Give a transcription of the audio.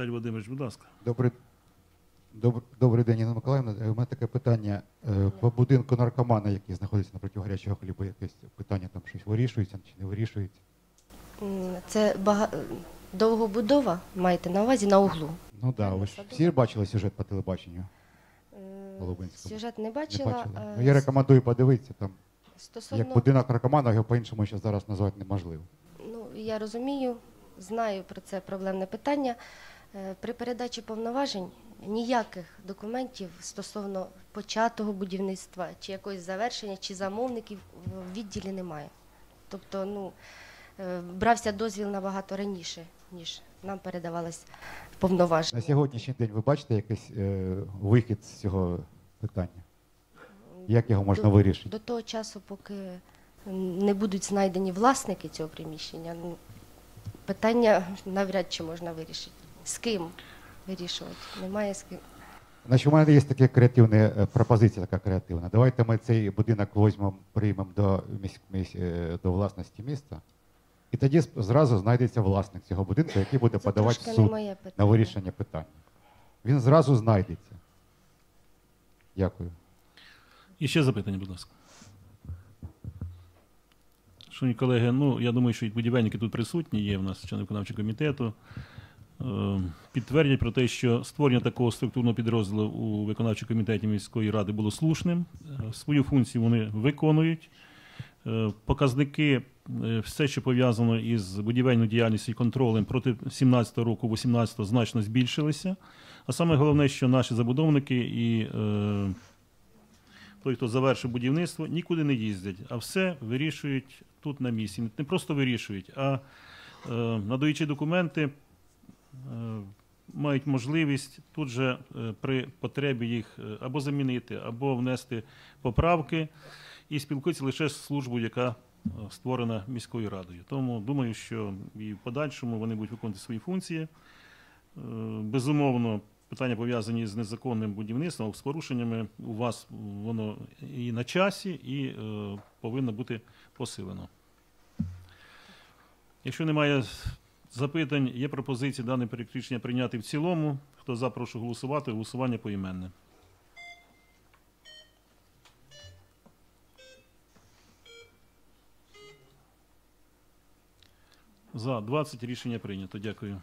Віталій Володимирович, будь ласка. Добрий, добр, добрий день, Інна Миколаївна. Е, У мене таке питання. Е, По будинку наркомана, який знаходиться напроти гарячого хліба, якесь питання там щось вирішується чи не вирішується? Це бага... довгобудова, маєте на увазі, на углу. Ну так, да, ви ж всі бачили сюжет по телебаченню? М, Сюжет не Не бачила. Ну, я рекомендую подивитися там. Стосовно, Як будинок наркомана, його по-іншому ще зараз назвати неможливо. ну, я розумію, знаю про це проблемне питання. Е, При передачі повноважень ніяких документів стосовно початого будівництва, чи якогось завершення, чи замовників в відділі немає. Тобто, ну, е, брався дозвіл набагато раніше, ніж нам передавалось повноваження. На сьогоднішній день ви бачите якийсь е, вихід з цього питання? Як його можна До- вирішити? До того часу, поки не будуть знайдені власники цього приміщення, ну, питання навряд чи можна вирішити. З ким вирішувати? Немає з ким. Значить, у мене є така креативна е, пропозиція, така креативна. Давайте ми цей будинок візьмемо, приймемо до, місь, місь, е, до власності міста, і тоді зразу знайдеться власник цього будинку, який буде Це подавати в суд на вирішення питання. Він зразу знайдеться. Дякую. І ще запитання, будь ласка. Шановні колеги, ну я думаю, що і будівельники тут присутні, є в нас члени виконавчого комітету. Е, Підтвердять про те, що створення такого структурного підрозділу у виконавчому комітеті міської ради було слушним. Е, Свою функцію вони виконують. Е, Показники, е, все, що пов'язано із будівельною діяльністю і контролем проти 17 року, 18 значно збільшилися. А саме головне, що наші забудовники і е, той, хто завершив будівництво, нікуди не їздять, а все вирішують тут на місці. Не просто вирішують, а е, надаючи документи, мають можливість тут же е, при потребі їх е, або замінити, або внести поправки і спілкуються лише з службою, яка е, створена міською радою. Тому думаю, що і в подальшому вони будуть виконувати свої функції. Е, Безумовно, питання пов'язані з незаконним будівництвом, з порушеннями у вас воно і на часі, і е, повинно бути посилено. Якщо немає запитань, є пропозиції дане переключення прийняти в цілому. Хто за, прошу голосувати. Голосування поіменне. За 20 рішення прийнято. Дякую.